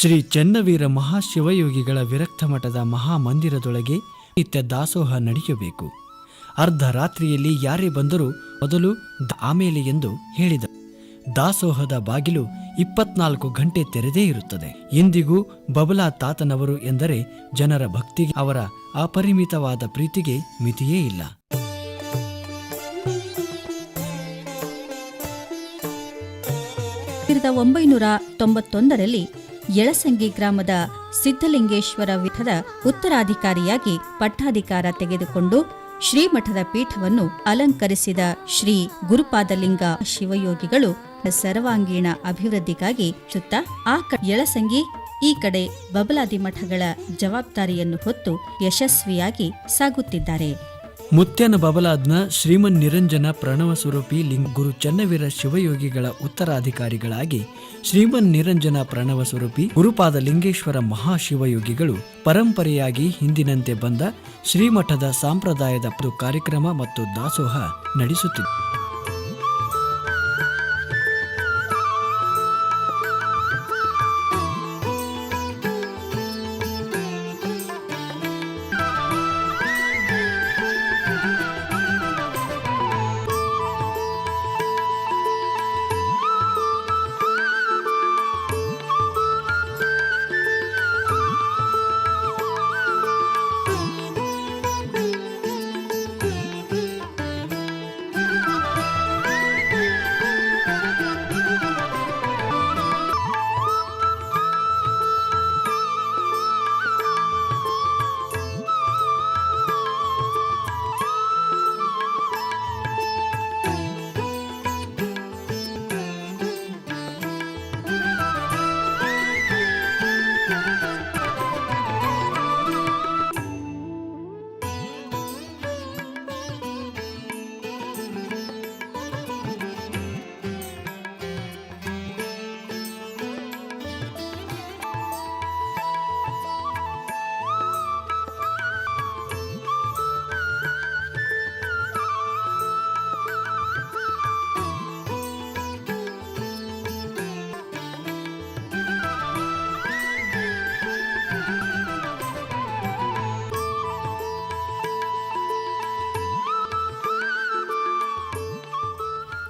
ಶ್ರೀ ಚನ್ನವೀರ ಮಹಾಶಿವಯೋಗಿಗಳ ವಿರಕ್ತ ಮಠದ ಮಹಾಮಂದಿರದೊಳಗೆ ನಿತ್ಯ ದಾಸೋಹ ನಡೆಯಬೇಕು. ಅರ್ಧ ರಾತ್ರಿಯಲ್ಲಿ ಯಾರೇ ಬಂದರೂ ಮೊದಲು ಆಮೇಲೆ ಎಂದು ಹೇಳಿದ ದಾಸೋಹದ ಬಾಗಿಲು ಇಪ್ಪತ್ನಾಲ್ಕು ಗಂಟೆ ತೆರೆದೇ ಇರುತ್ತದೆ. ಇಂದಿಗೂ ಬಬಲಾ ತಾತನವರು ಎಂದರೆ ಜನರ ಭಕ್ತಿಗೆ ಅವರ ಅಪರಿಮಿತವಾದ ಪ್ರೀತಿಗೆ ಮಿತಿಯೇ ಇಲ್ಲ. ಸಾವಿರದ ಒಂಬೈನೂರ ತೊಂಬತ್ತೊಂದರಲ್ಲಿ ಯಳಸಂಗಿ ಗ್ರಾಮದ ಸಿದ್ಧಲಿಂಗೇಶ್ವರ ವಿಠದ ಉತ್ತರಾಧಿಕಾರಿಯಾಗಿ ಪಟ್ಟಾಧಿಕಾರ ತೆಗೆದುಕೊಂಡು ಶ್ರೀಮಠದ ಪೀಠವನ್ನು ಅಲಂಕರಿಸಿದ ಶ್ರೀ ಗುರುಪಾದಲಿಂಗ ಶಿವಯೋಗಿಗಳು ಸರ್ವಾಂಗೀಣ ಅಭಿವೃದ್ಧಿಗಾಗಿ ಸುತ್ತ ಆ ಯಳಸಂಗಿ ಈ ಕಡೆ ಬಬಲಾದಿ ಮಠಗಳ ಜವಾಬ್ದಾರಿಯನ್ನು ಹೊತ್ತು ಯಶಸ್ವಿಯಾಗಿ ಸಾಗುತ್ತಿದ್ದಾರೆ. ಮುತ್ಯನ ಬಬಲಾದ್ನ ಶ್ರೀಮನ್ ನಿರಂಜನ ಪ್ರಣವ ಸ್ವರೂಪಿ ಲಿಂಗ ಗುರು ಚನ್ನವೀರ ಶಿವಯೋಗಿಗಳ ಉತ್ತರಾಧಿಕಾರಿಗಳಾಗಿ ಶ್ರೀಮನ್ ನಿರಂಜನ ಪ್ರಣವ ಸ್ವರೂಪಿ ಗುರುಪಾದ ಲಿಂಗೇಶ್ವರ ಮಹಾಶಿವಯೋಗಿಗಳು ಪರಂಪರೆಯಾಗಿ ಹಿಂದಿನಂತೆ ಬಂದ ಶ್ರೀಮಠದ ಸಾಂಪ್ರದಾಯದ ಕಾರ್ಯಕ್ರಮ ಮತ್ತು ದಾಸೋಹ ನಡೆಸುತ್ತಿದೆ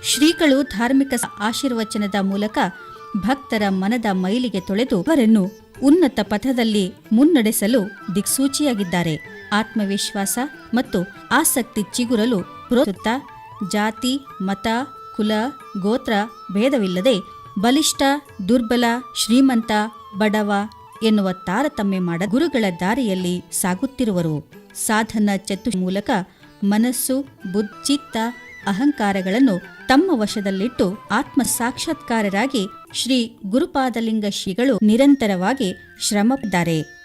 ಶ್ರೀಗಳು ಧಾರ್ಮಿಕ ಆಶೀರ್ವಚನದ ಮೂಲಕ ಭಕ್ತರ ಮನದ ಮೈಲಿಗೆ ತೊಳೆದು ಅವರನ್ನು ಉನ್ನತ ಪಥದಲ್ಲಿ ಮುನ್ನಡೆಸಲು ದಿಕ್ಸೂಚಿಯಾಗಿದ್ದಾರೆ. ಆತ್ಮವಿಶ್ವಾಸ ಮತ್ತು ಆಸಕ್ತಿ ಚಿಗುರಲು ಪ್ರೋತ್ಸುತ್ತಾ ಜಾತಿ, ಮತ, ಕುಲ, ಗೋತ್ರ ಭೇದವಿಲ್ಲದೆ ಬಲಿಷ್ಠ, ದುರ್ಬಲ, ಶ್ರೀಮಂತ, ಬಡವ ಎನ್ನುವ ತಾರತಮ್ಯ ಮಾಡ ಗುರುಗಳ ದಾರಿಯಲ್ಲಿ ಸಾಗುತ್ತಿರುವರು. ಸಾಧನ ಚತು ಮೂಲಕ ಮನಸ್ಸು, ಬುದ್ಧಿ, ಚಿತ್ತ ಅಹಂಕಾರಗಳನ್ನು ತಮ್ಮ ವಶದಲ್ಲಿಟ್ಟು ಆತ್ಮ ಸಾಕ್ಷಾತ್ಕಾರರಾಗಿ ಶ್ರೀ ಗುರುಪಾದಲಿಂಗ ಶ್ರೀಗಳು ನಿರಂತರವಾಗಿ ಶ್ರಮಪಟ್ಟಿದ್ದಾರೆ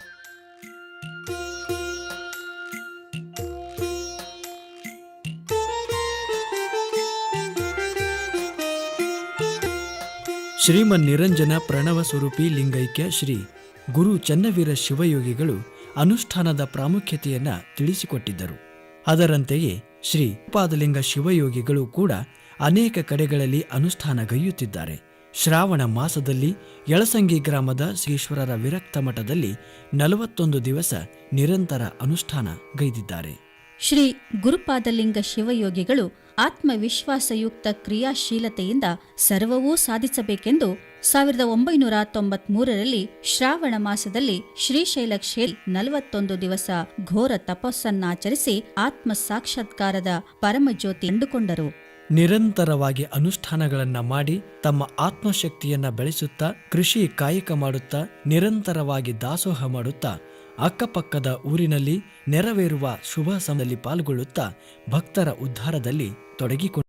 ಶ್ರೀಮನ್ ನಿರಂಜನ ಪ್ರಣವ ಸ್ವರೂಪಿ ಲಿಂಗೈಕ್ಯ ಶ್ರೀ ಗುರು ಚನ್ನವೀರ ಶಿವಯೋಗಿಗಳು ಅನುಷ್ಠಾನದ ಪ್ರಾಮುಖ್ಯತೆಯನ್ನು ತಿಳಿಸಿಕೊಟ್ಟಿದ್ದರು. ಅದರಂತೆಯೇ ಶ್ರೀ ಉಪಾದಲಿಂಗ ಶಿವಯೋಗಿಗಳು ಕೂಡ ಅನೇಕ ಕಡೆಗಳಲ್ಲಿ ಅನುಷ್ಠಾನಗೈಯುತ್ತಿದ್ದಾರೆ ಶ್ರಾವಣ ಮಾಸದಲ್ಲಿ ಯಳಸಂಗಿ ಗ್ರಾಮದ ಶ್ರೀಶ್ವರರ ವಿರಕ್ತ ಮಠದಲ್ಲಿ ನಲವತ್ತೊಂದು ದಿವಸ ನಿರಂತರ ಅನುಷ್ಠಾನ ಗೈದಿದ್ದಾರೆ. ಶ್ರೀ ಗುರುಪಾದಲಿಂಗ ಶಿವಯೋಗಿಗಳು ಆತ್ಮವಿಶ್ವಾಸಯುಕ್ತ ಕ್ರಿಯಾಶೀಲತೆಯಿಂದ ಸರ್ವವೂ ಸಾಧಿಸಬೇಕೆಂದು ಸಾವಿರದ ಒಂಬೈನೂರ ತೊಂಬತ್ಮೂರರಲ್ಲಿ ಶ್ರಾವಣ ಮಾಸದಲ್ಲಿ ಶ್ರೀಶೈಲ ಕ್ಷೇತ್ರ ನಲವತ್ತೊಂದು ದಿವಸ ಘೋರ ತಪಸ್ಸನ್ನಾಚರಿಸಿ ಆತ್ಮ ಸಾಕ್ಷಾತ್ಕಾರದ ಪರಮಜ್ಯೋತಿ ಎಂದುಕೊಂಡರು ನಿರಂತರವಾಗಿ ಅನುಷ್ಠಾನಗಳನ್ನ ಮಾಡಿ ತಮ್ಮ ಆತ್ಮಶಕ್ತಿಯನ್ನ ಬೆಳೆಸುತ್ತಾ, ಕೃಷಿ ಕಾಯಕ ಮಾಡುತ್ತಾ, ನಿರಂತರವಾಗಿ ದಾಸೋಹ ಮಾಡುತ್ತಾ, ಅಕ್ಕಪಕ್ಕದ ಊರಿನಲ್ಲಿ ನೆರವೇರುವ ಶುಭ ಸಮಯದಲ್ಲಿ ಪಾಲ್ಗೊಳ್ಳುತ್ತಾ ಭಕ್ತರ ಉದ್ಧಾರದಲ್ಲಿ ತೊಡಗಿಕೊಂಡ